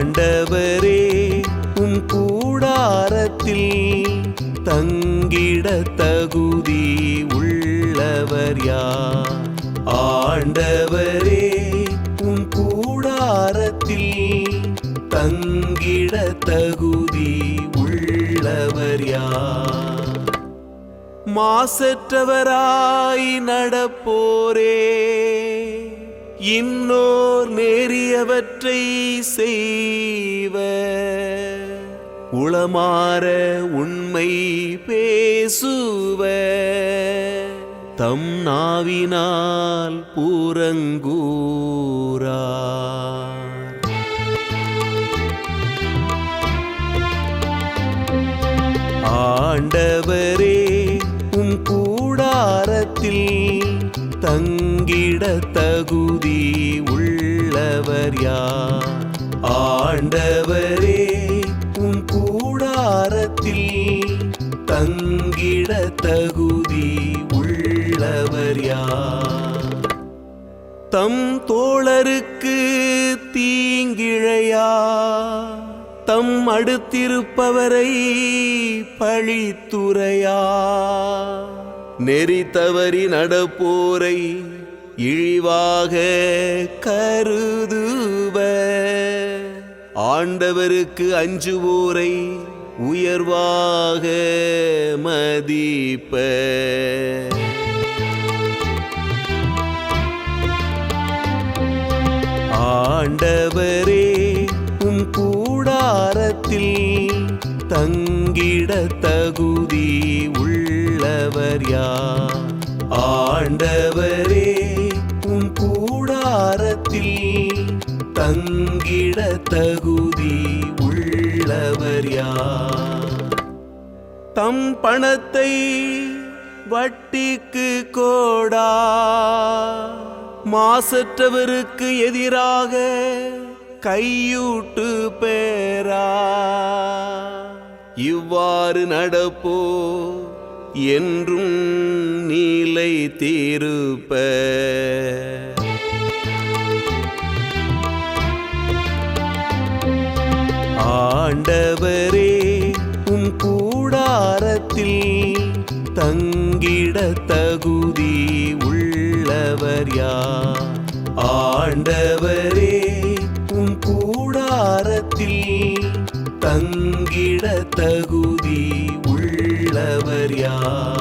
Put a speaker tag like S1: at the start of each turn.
S1: ஆண்டவரே உம் கூடாரத்தில் தங்கிட தகுதி உள்ளவர் யார்? ஆண்டவரே உம் கூடாரத்தில் தங்கிட தகுதி உள்ளவர் யார்? மாசற்றவராய் நடப்போரே. இன்னோர் நேரியவற்றை செய்வ. உளமாற உண்மை பேசுவ. தம் நாவினால் பூரங்கூரா ஆண்டவரே உம் கூடாரத்தில் தங்கிட தகுதி உள்ளவர் யார்? ஆண்டவரே உன் கூடாரத்தில் தங்கிட தகுதி உள்ளவர் யார்? தம் தோழருக்கு தீங்கிழையா? தம் அடுத்திருப்பவரை பழித்துறையா? நெறி தவறி நடப்போரை இழிவாக கருதுவ. ஆண்டவருக்கு அஞ்சுவோரை உயர்வாக மதிப்ப. ஆண்டவரே உம் கூடாரத்தில் தங்கிட தகுதி ஆண்டவர் யார்? ஆண்டவரே உம் கூடாரத்தில் தங்கிட தகுதி உள்ளவர் யார்? தம் பணத்தை வட்டிக்கு கோடா மாசற்றவருக்கு எதிராக கையூட்டு பேரா. இவ்வாறு நடப்போ என்றும் நீலை தீருப்ப. ஆண்டவரே உம் கூடாரத்தில் தங்கிட தகுதி உள்ளவர் யார்? ஆண்டவரே உம் கூடாரத்தில் தங்கிட தகுதி உள்ளவர் யார்